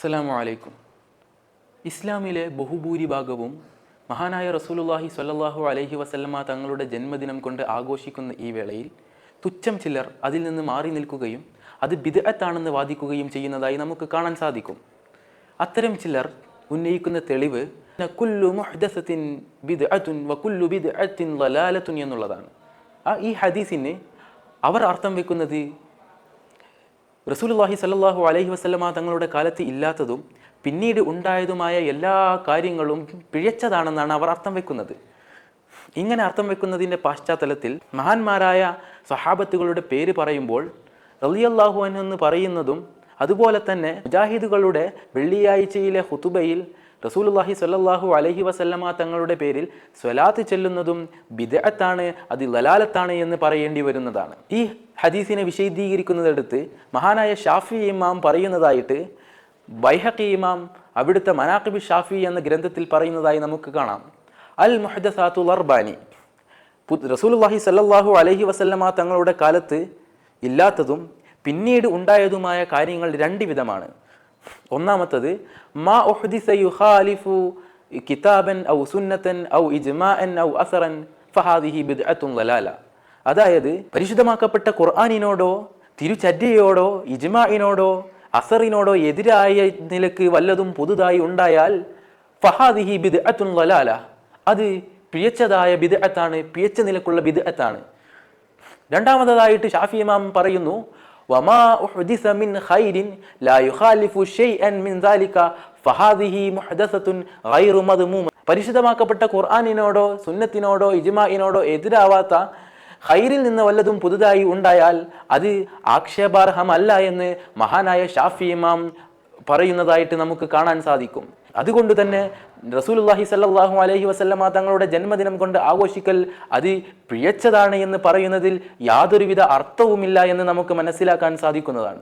അസ്സലാമു അലൈക്കും. ഇസ്ലാമിലെ ബഹുഭൂരിഭാഗവും മഹാനായ റസൂലുള്ളാഹി സ്വല്ലല്ലാഹു അലൈഹി വസല്ലമ തങ്ങളുടെ ജന്മദിനം കൊണ്ട് ആഘോഷിക്കുന്ന ഈ വേളയിൽ തുച്ഛം ചിലർ അതിൽ നിന്ന് മാറി നിൽക്കുകയും അത് ബിദ്അത്താണെന്ന് വാദിക്കുകയും ചെയ്യുന്നതായി നമുക്ക് കാണാൻ സാധിക്കും. അത്തരം ചിലർ ഉന്നയിക്കുന്ന തെളിവ് കുല്ലു മുഹ്ദസത്തിൻ ബിദ്അത്തുൻ വകുല്ലു ബിദ്അത്തിൻ ളലാലത്തുൻ എന്നുള്ളതാണ്. ആ ഈ ഹദീസിന് അവർ അർത്ഥം വെക്കുന്നത് റസൂലുള്ളാഹി സല്ലല്ലാഹു അലൈഹി വസ്ലമ തങ്ങളുടെ കാലത്ത് ഇല്ലാത്തതും പിന്നീട് ഉണ്ടായതുമായ എല്ലാ കാര്യങ്ങളും പിഴച്ചതാണെന്നാണ് അവർ അർത്ഥം വെക്കുന്നത്. ഇങ്ങനെ അർത്ഥം വെക്കുന്നതിന്റെ പശ്ചാത്തലത്തിൽ മഹാന്മാരായ സഹാബത്തുകളുടെ പേര് പറയുമ്പോൾ റളിയല്ലാഹു അൻഹു എന്ന് പറയുന്നതും അതുപോലെ തന്നെ മുജാഹിദുകളുടെ വെള്ളിയാഴ്ചയിലെ ഹുതുബയിൽ റസൂലുള്ളാഹി സ്വല്ലല്ലാഹു അലഹി വസല്ലമ തങ്ങളുടെ പേരിൽ സ്വലാത്ത് ചെല്ലുന്നതും ബിദഅത്താണ് അത് ലലാലത്താണ് എന്ന് പറയേണ്ടി വരുന്നതാണ്. ഈ ഹദീസിനെ വിശദീകരിക്കുന്നതെടുത്ത് മഹാനായ ഷാഫി ഇമാം പറയുന്നതായിട്ട് ബൈഹഖി ഇമാം അവിടുത്തെ മനാഖിബ് ഷാഫി എന്ന ഗ്രന്ഥത്തിൽ പറയുന്നതായി നമുക്ക് കാണാം. അൽ മുഹദസാത്തുൽ അർബാനി റസൂലുള്ളാഹി സല്ലാഹു അലഹി വസല്ലമ തങ്ങളുടെ കാലത്ത് ഇല്ലാത്തതും പിന്നീട് ഉണ്ടായതുമായ കാര്യങ്ങൾ രണ്ട് വിധമാണ്. ഒന്നാമത്തത് മാ യുഖാലിഫു കിതാബൻ ഔ സുന്നത്തൻ ഔ ഇജ്മാഅൻ ഔ അസറൻ ഫഹാദിഹി അതായത് പരിശുദ്ധമാക്കപ്പെട്ട ഖുർആാനിനോടോ തിരുചര്യയോടോ ഇജ്മാഇനോടോ അസറിനോടോ എതിരായ നിലയ്ക്ക് വല്ലതും പുതുതായി ഉണ്ടായാൽ ഫഹാദിഹി ബിദ്അത്തുൻ ലലാല അത് പിഴച്ചതായ ബിദ്അത്താണ് പിയച്ച നിലക്കുള്ള ബിദ്അത്താണ്. രണ്ടാമതായിട്ട് ഷാഫി ഇമാം പറയുന്നു വമാ ഉഹ്ദിസ മിൻ ഖൈരിൻ ലാ യുഖാലിഫു ഷൈഅൻ മിൻ ദാലിക ഫഹാദിഹി മുഹ്ദസത്തുൻ ഗൈറു മദ്മൂമ പരിശുദ്ധമാക്കപ്പെട്ട ഖുർആാനിനോടോ സുന്നത്തിനോടോ ഇജ്മാഇനോടോ എതിരാവാത്ത ഖൈറിൽ നിന്ന് വല്ലതും പുതുതായി ഉണ്ടായാൽ അത് ആക്ഷേപാർഹമല്ല എന്ന് മഹാനായ ഷാഫി ഇമാം പറയുന്നതായിട്ട് നമുക്ക് കാണാൻ സാധിക്കും. അതുകൊണ്ട് തന്നെ റസൂലുള്ളാഹി സല്ലാഹു അലഹി വസല്ലമ തങ്ങളുടെ ജന്മദിനം കൊണ്ട് ആഘോഷിക്കൽ അത് പിഴച്ചതാണ് എന്ന് പറയുന്നതിൽ യാതൊരുവിധ അർത്ഥവുമില്ല എന്ന് നമുക്ക് മനസ്സിലാക്കാൻ സാധിക്കുന്നതാണ്.